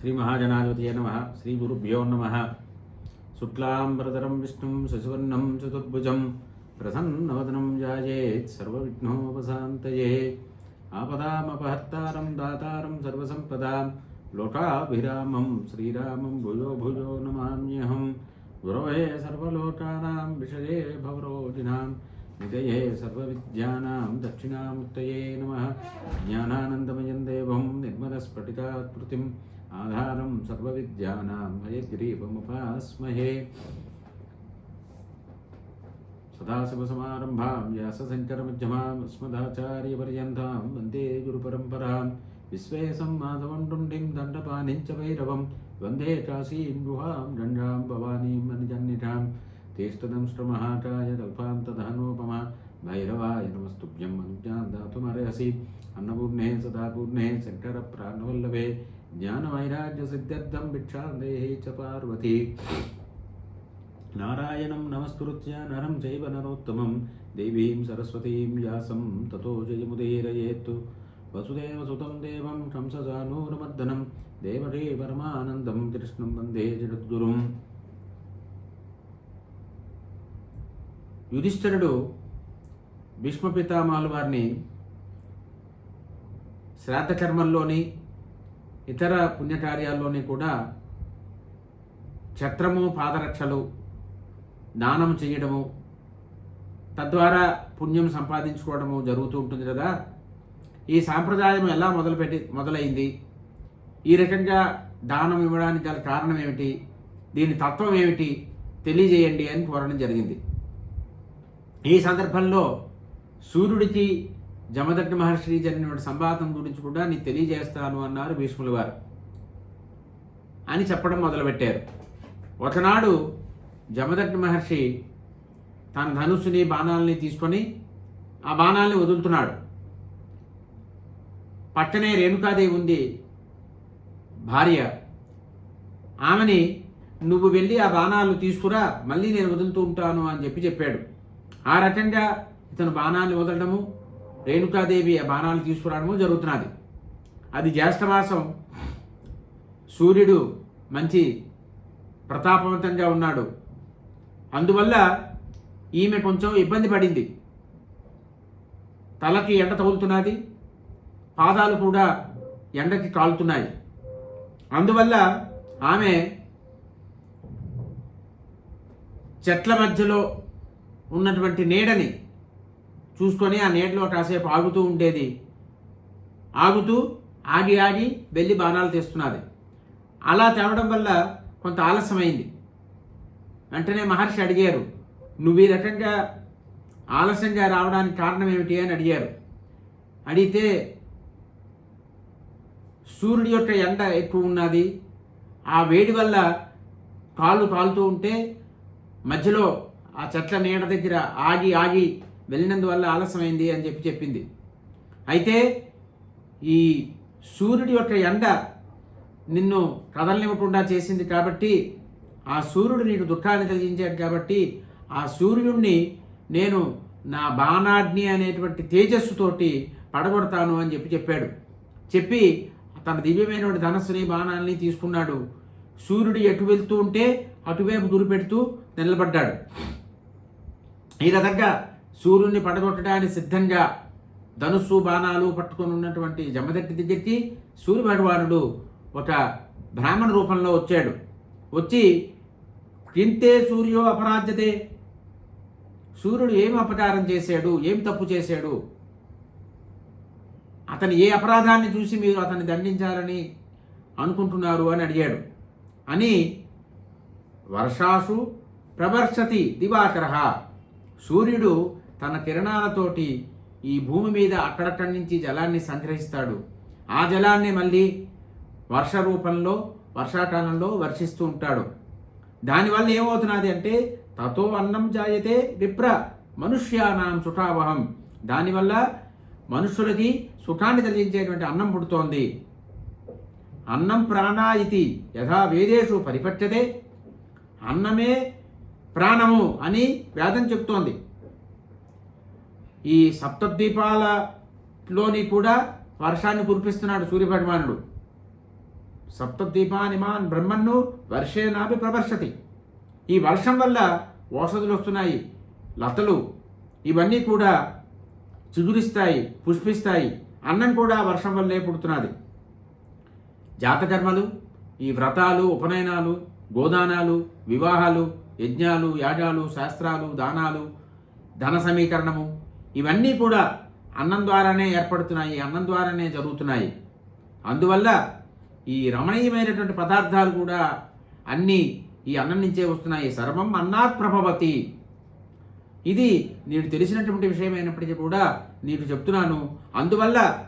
శ్రీ మహాజనాధిపతి నమ. శ్రీ గురుభ్యో నమ. శుక్లాంబరతరం విష్ణుం శశివర్ణం చతుర్భుజం ప్రసన్నవదనం జాయేత్ సర్వవిఘ్నోపశాంతయే. ఆపదామపహర్తారం దాతారం సర్వసంపదాం. లోకాభిరామం శ్రీరామం భుజో భుజో నమామ్యహం. గురవే సర్వలోకానాం విషయే భవరోజినాం. నిదయే సర్వవిద్యానాం దక్షిణాముక్తయే నమ. జ్ఞానానందమయం దేవం నిర్మలస్ఫటికాకృతిం. ఆధారం సర్వవిద్యానాం హయగ్రీవముపాస్మహే. సదాశివసమారంభాం వ్యాసశంకరమధ్యమాం అస్మదాచార్యపర్యంతాం వందే గురుపరంపరాం. విశ్వేశం మాధవండుండిం దండపానించ భైరవం. వందే కాశీం గుహాం గంగాం భవానీం అనిజన్నిటాం తేష్టదంష్ట్రమహాకాయ కల్పాంతధనోపమ భైరవాయ నమస్తుభ్యం అనుజ్ఞాం దాతుమర్హసి. అన్నపూర్ణే సదాపూర్ణే శంకర ప్రాణవల్లభే జ్ఞానవైరాగ్య సిద్ధ్యర్థం భిక్షాందేహే చ పార్వతి నారాయణం నమస్కృత్య నరం చైవ నరోత్తమం దేవీం సరస్వతీం వ్యాసం తతో జయముదీరయేత్తు వసుదేవసుతం దేవం కంసజానూరమర్దనం దేవదే పరమానందం కృష్ణం వందే జగద్గురుం యుధిష్ఠరుడు భీష్మ పితామహుల వారిని శ్రాద్ధకర్మల్లోని ఇతర పుణ్యకార్యాల్లోని కూడా ఛత్రము పాదరక్షలు దానం చేయడము తద్వారా పుణ్యం సంపాదించుకోవడము జరుగుతూ ఉంటుంది కదా. ఈ సాంప్రదాయం ఎలా మొదలుపెట్టి మొదలైంది? ఈ రకంగా దానం ఇవ్వడానికి గల కారణం ఏమిటి? దీని తత్వం ఏమిటి? తెలియజేయండి అని కోరడం జరిగింది. ఈ సందర్భంలో సూర్యుడికి జమదగ్ని మహర్షి జరిగిన సంవాదం గురించి కూడా నీకు తెలియజేస్తాను అన్నారు భీష్ముల వారు. అని చెప్పడం మొదలుపెట్టారు. ఒకనాడు జమదగ్ని మహర్షి తన ధనుస్సుని బాణాలని తీసుకొని ఆ బాణాలని వదులుతున్నాడు. పక్కనే రేణుకాదేవి ఉంది భార్య. ఆమెని నువ్వు వెళ్ళి ఆ బాణాలు తీసుకురా మళ్ళీ నేను వదులుతూ ఉంటాను అని చెప్పి చెప్పాడు. ఆ రకంగా ఇతను బాణాలు వదలడము రేణుకాదేవి ఆ బాణాలు తీసుకురావడము జరుగుతున్నది. అది జ్యేష్ఠమాసం సూర్యుడు మంచి ప్రతాపవంతంగా ఉన్నాడు. అందువల్ల ఈమె కొంచెం ఇబ్బంది పడింది. తలకి ఎండ తగులుతున్నది. పాదాలు కూడా ఎండకి కాలుతున్నాయి. అందువల్ల ఆమె చెట్ల మధ్యలో ఉన్నటువంటి నీడని చూసుకొని ఆ నీడలో కాసేపు ఆగుతూ ఉండేది. ఆగుతూ ఆగి ఆగి వెళ్ళి బాణాలు తీస్తున్నది. అలా తేవడం వల్ల కొంత ఆలస్యమైంది. వెంటనే మహర్షి అడిగారు నువ్వు ఈ రకంగా ఆలస్యంగా రావడానికి కారణం ఏమిటి? అని అడిగారు. అడిగితే సూర్యుడి యొక్క ఎండ ఎక్కువ ఉన్నది. ఆ వేడి వల్ల కాళ్ళు కాలుతూ ఉంటే మధ్యలో ఆ చెట్ల నీడ దగ్గర ఆగి ఆగి వెళ్ళినందువల్ల ఆలస్యమైంది అని చెప్పి చెప్పింది. అయితే ఈ సూర్యుడి యొక్క ఎండ నిన్ను కదలనివ్వకుండా చేసింది కాబట్టి ఆ సూర్యుడు నీకు దుఃఖాన్ని కలిగించాడు కాబట్టి ఆ సూర్యుడిని నేను నా బాణాగ్ని అనేటువంటి తేజస్సుతోటి పడగొడతాను అని చెప్పి చెప్పాడు. చెప్పి తన దివ్యమైనటువంటి ధనస్సుని బాణాలని తీసుకున్నాడు. సూర్యుడు ఎటు వెళ్తూ ఉంటే అటువైపు గురిపెడుతూ నిలబడ్డాడు. ఈ రకంగా సూర్యుడిని పడగొట్టడానికి సిద్ధంగా ధనుస్సు బాణాలు పట్టుకొని ఉన్నటువంటి జమదట్టి దగ్గరికి సూర్య భగవానుడు ఒక బ్రాహ్మణ రూపంలో వచ్చాడు. వచ్చి కింతే సూర్యో అపరాధ్యతే సూర్యుడు ఏం అపకారం చేశాడు? ఏం తప్పు చేశాడు? అతని ఏ అపరాధాన్ని చూసి మీరు అతన్ని దండించాలని అనుకుంటున్నారు? అని అడిగాడు. అని వర్షాసు ప్రవర్షతి దివాకర. సూర్యుడు తన కిరణాలతోటి ఈ భూమి మీద అక్కడక్కడి నుంచి జలాన్ని సంగ్రహిస్తాడు. ఆ జలాన్ని మళ్ళీ వర్ష రూపంలో వర్షాకాలంలో వర్షిస్తూ ఉంటాడు. దానివల్ల ఏమవుతున్నది అంటే తతో అన్నం జాయతే విప్ర మనుష్యానాం సుఖావహం. దానివల్ల మనుషులకి సుఖాన్ని కలిగించేటువంటి అన్నం పుడుతోంది. అన్నం ప్రాణా ఇది యథా వేదేషు పరిపచ్చతే అన్నమే ప్రాణము అని వేదం చెప్తోంది. ఈ సప్తద్వీపాలలోని కూడా వర్షాన్ని కురిపిస్తున్నాడు సూర్యభగవానుడు. సప్తద్వీపానిమాన్ బ్రహ్మన్ను వర్షేనాభి ప్రవర్షతి ఈ వర్షం వల్ల ఓషధులు వస్తున్నాయి లతలు ఇవన్నీ కూడా చిగురిస్తాయి పుష్పిస్తాయి అన్నం కూడా వర్షం వల్లే పుడుతున్నది. జాతకర్మలు ఈ వ్రతాలు ఉపనయనాలు గోదానాలు వివాహాలు యజ్ఞాలు యాగాలు శాస్త్రాలు దానాలు ధన సమీకరణము ఇవన్నీ కూడా అన్నం ద్వారానే ఏర్పడుతున్నాయి అన్నం ద్వారానే జరుగుతున్నాయి. అందువల్ల ఈ రమణీయమైనటువంటి పదార్థాలు కూడా అన్నీ ఈ అన్నం నుంచే వస్తున్నాయి. సర్వం అన్నాత్ ప్రభవతి. ఇది నేను తెలిసినటువంటి విషయం అయినప్పటికీ కూడా నీకు చెప్తున్నాను. అందువల్ల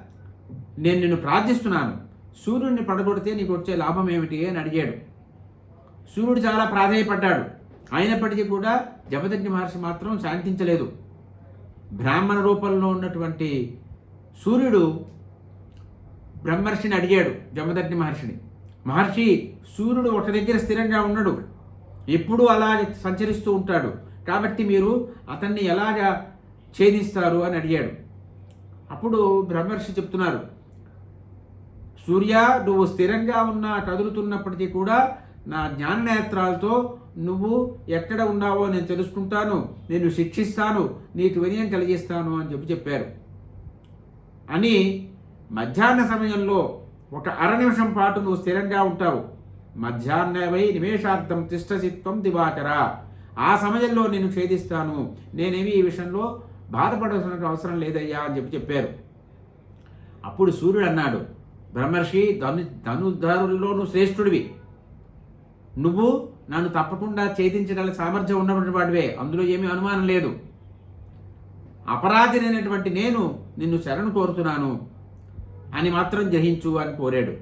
నేను నిన్ను ప్రార్థిస్తున్నాను. సూర్యుడిని పడగొడితే నీకు వచ్చే లాభం ఏమిటి అని అడిగాడు. సూర్యుడు చాలా ప్రాధేయపడ్డాడు. అయినప్పటికీ కూడా జపదగ్ని మహర్షి మాత్రం శాంతించలేదు. బ్రాహ్మణ రూపంలో ఉన్నటువంటి సూర్యుడు బ్రహ్మర్షిని అడిగాడు జమదగ్ని మహర్షిని. మహర్షి సూర్యుడు ఒక దగ్గర స్థిరంగా ఉండడు ఎప్పుడూ అలా సంచరిస్తూ ఉంటాడు. కాబట్టి మీరు అతన్ని ఎలాగా ఛేదిస్తారు అని అడిగాడు. అప్పుడు బ్రహ్మర్షి చెప్తున్నారు సూర్య నువ్వు స్థిరంగా ఉన్న కదులుతున్నప్పటికీ కూడా నా జ్ఞాన నేత్రాలతో నువ్వు ఎక్కడ ఉన్నావో నేను తెలుసుకుంటాను నేను శిక్షిస్తాను నీకు వినయం కలిగిస్తాను అని చెప్పి చెప్పారు. అని మధ్యాహ్న సమయంలో ఒక అర నిమిషం పాటు నువ్వు స్థిరంగా ఉంటావు. మధ్యాహ్నవై నిమేషార్థం తిష్టచిత్వం దివాకర. ఆ సమయంలో నేను ఛేదిస్తాను నేనేమి ఈ విషయంలో బాధపడాల్సిన అవసరం లేదయ్యా అని చెప్పి చెప్పారు. అప్పుడు సూర్యుడు అన్నాడు బ్రహ్మర్షి ధను ధనుర్ధారుల్లోనూ శ్రేష్ఠుడివి. నువ్వు నన్ను తప్పకుండా ఛేదించడానికి సామర్థ్యం ఉన్నటువంటి వాడివే. అందులో ఏమీ అనుమానం లేదు. అపరాధినైనటువంటి నేను నిన్ను శరణు కోరుతున్నాను అని మాత్రం గ్రహించు అని కోరాడు.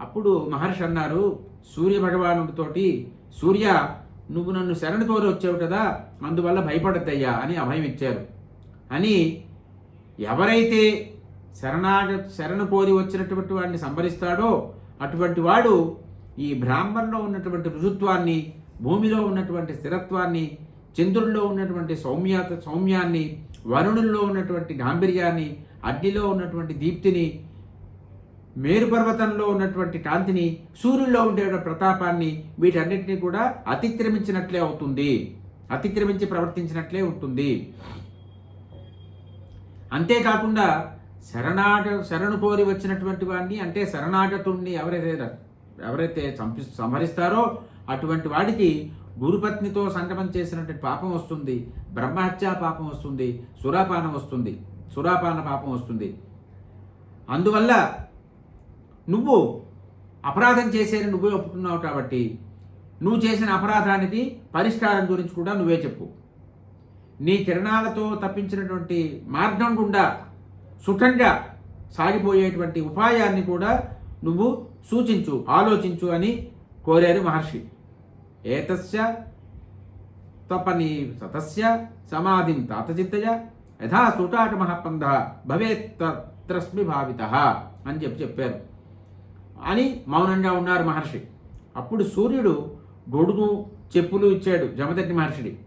అప్పుడు మహర్షి అన్నారు సూర్య భగవానుడితోటి సూర్య నువ్వు నన్ను శరణు కోరి వచ్చావు కదా అందువల్ల భయపడద్దయ్యా అని అభయం ఇచ్చారు. అని ఎవరైతే శరణాగ శరణు కోరి వచ్చినటువంటి వాడిని సంభరిస్తాడో అటువంటి వాడు ఈ బ్రాహ్మణలో ఉన్నటువంటి రుజుత్వాన్ని భూమిలో ఉన్నటువంటి స్థిరత్వాన్ని చంద్రుల్లో ఉన్నటువంటి సౌమ్యత సౌమ్యాన్ని వరుణుల్లో ఉన్నటువంటి గాంభీర్యాన్ని అగ్నిలో ఉన్నటువంటి దీప్తిని మేరుపర్వతంలో ఉన్నటువంటి కాంతిని సూర్యుల్లో ఉండే ప్రతాపాన్ని వీటన్నిటిని కూడా అతిక్రమించినట్లే అవుతుంది. అతిక్రమించి ప్రవర్తించినట్లే ఉంటుంది. అంతేకాకుండా శరణాగ శరణు కోరి వచ్చినటువంటి వాడిని అంటే శరణాగతుణ్ణి ఎవరైతే ఎవరైతే చంపి సంహరిస్తారో అటువంటి వాడికి గురుపత్నితో సంగమం చేసినటువంటి పాపం వస్తుంది బ్రహ్మహత్యా పాపం వస్తుంది సురాపానం వస్తుంది సురాపాన పాపం వస్తుంది. అందువల్ల నువ్వు అపరాధం చేసేది నువ్వే ఒప్పుకున్నావు కాబట్టి నువ్వు చేసిన అపరాధానికి పరిష్కారం గురించి కూడా నువ్వే చెప్పు. నీ కిరణాలతో తప్పించినటువంటి మార్గం గుండా సుఖంగా సాగిపోయేటువంటి ఉపాయాన్ని కూడా నువ్వు సూచించు ఆలోచించు అని కోరారు మహర్షి. ఏతస్య తపని సతస్య సమాధిం తాతచిత్తయ యథా సూటాట మహాపంద భవేత్ తస్మి భావిత అని చెప్పి చెప్పారు. అని మౌనంగా ఉన్నారు మహర్షి. అప్పుడు సూర్యుడు గొడుగు చెప్పులు ఇచ్చాడు జమదగ్ని మహర్షిడి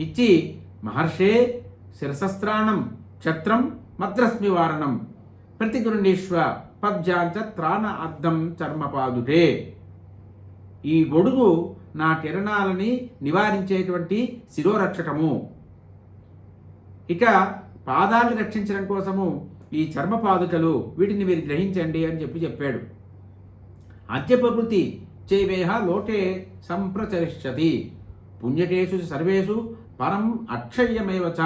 ఇచ్చి మహర్షే శిరసస్త్రాణం క్షత్రం మద్రస్మి వారణం ప్రతిగృణీష్వ పద్యాంచ త్రాణ అర్థం చర్మపాదుటే ఈ గొడుగు నా కిరణాలని నివారించేటువంటి శిరోరక్షకము. ఇక పాదాలను రక్షించడం కోసము ఈ చర్మపాదుకలు వీటిని మీరు గ్రహించండి అని చెప్పి చెప్పాడు. అద్యప్రకృతి చేవేహ లోకే సంప్రచరిష్యతి. పుణ్యకేషు సర్వేషు పరం అక్షయ్యమేవచ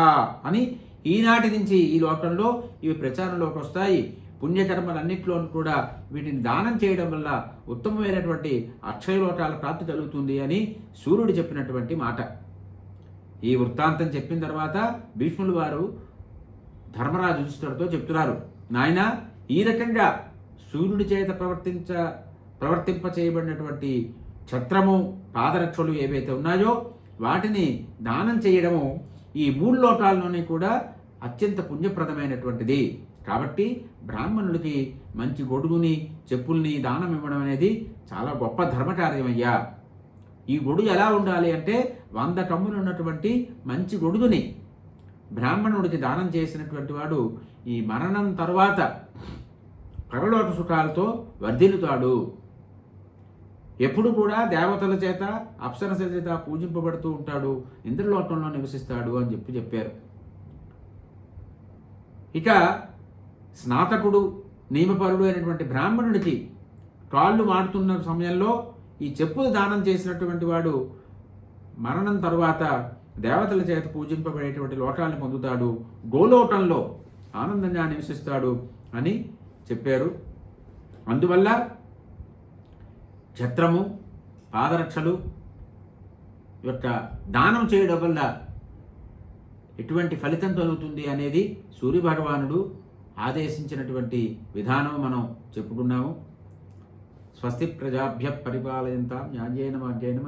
అని ఈనాటి నుంచి ఈ లోకంలో ఇవి ప్రచారంలోకి వస్తాయి. పుణ్యకర్మలన్నింటిలోనూ కూడా వీటిని దానం చేయడం వల్ల ఉత్తమమైనటువంటి అక్షయలోటాల ప్రాప్తి కలుగుతుంది అని సూర్యుడు చెప్పినటువంటి మాట. ఈ వృత్తాంతం చెప్పిన తర్వాత భీష్ములు వారు ధర్మరాజు యుధిష్ఠుడితో చెప్తున్నారు నాయన ఈ రకంగా సూర్యుడి చేత ప్రవర్తించ ప్రవర్తింప చేయబడినటువంటి ఛత్రము పాదరక్షలు ఏవైతే ఉన్నాయో వాటిని దానం చేయడము ఈ మూడు లోకాల్లోనే కూడా అత్యంత పుణ్యప్రదమైనటువంటిది. కాబట్టి బ్రాహ్మణుడికి మంచి గొడుగుని చెప్పుల్ని దానం ఇవ్వడం అనేది చాలా గొప్ప ధర్మకార్యమయ్యా. ఈ గొడుగు ఎలా ఉండాలి అంటే వంద కమ్ములు ఉన్నటువంటి మంచి గొడుగుని. బ్రాహ్మణుడికి దానం చేసినటువంటి వాడు ఈ మరణం తరువాత పరలోక సుఖాలతో వర్ధిల్లుతాడు. ఎప్పుడు కూడా దేవతల చేత అప్సరసల చేత పూజింపబడుతూ ఉంటాడు. ఇంద్రలోకంలో నివసిస్తాడు అని చెప్పి చెప్పారు. ఇక స్నాతకుడు నియమపరుడు అయినటువంటి బ్రాహ్మణుడికి కాళ్ళు మాడుతున్న సమయంలో ఈ చెప్పులు దానం చేసినటువంటి వాడు మరణం తరువాత దేవతల చేత పూజింపబడేటువంటి లోకాలను పొందుతాడు గోలోకంలో ఆనందంగా నివసిస్తాడు అని చెప్పారు. అందువల్ల ఛత్రము పాదరక్షలు యొక్క దానం చేయడం వల్ల ఎటువంటి ఫలితం కలుగుతుంది అనేది సూర్యభగవానుడు ఆదేశించినటువంటి విధానం మనం చెప్పుకున్నాము. స్వస్తి ప్రజాభ్య పరిపాలయంతా న్యాయేన మార్గేణ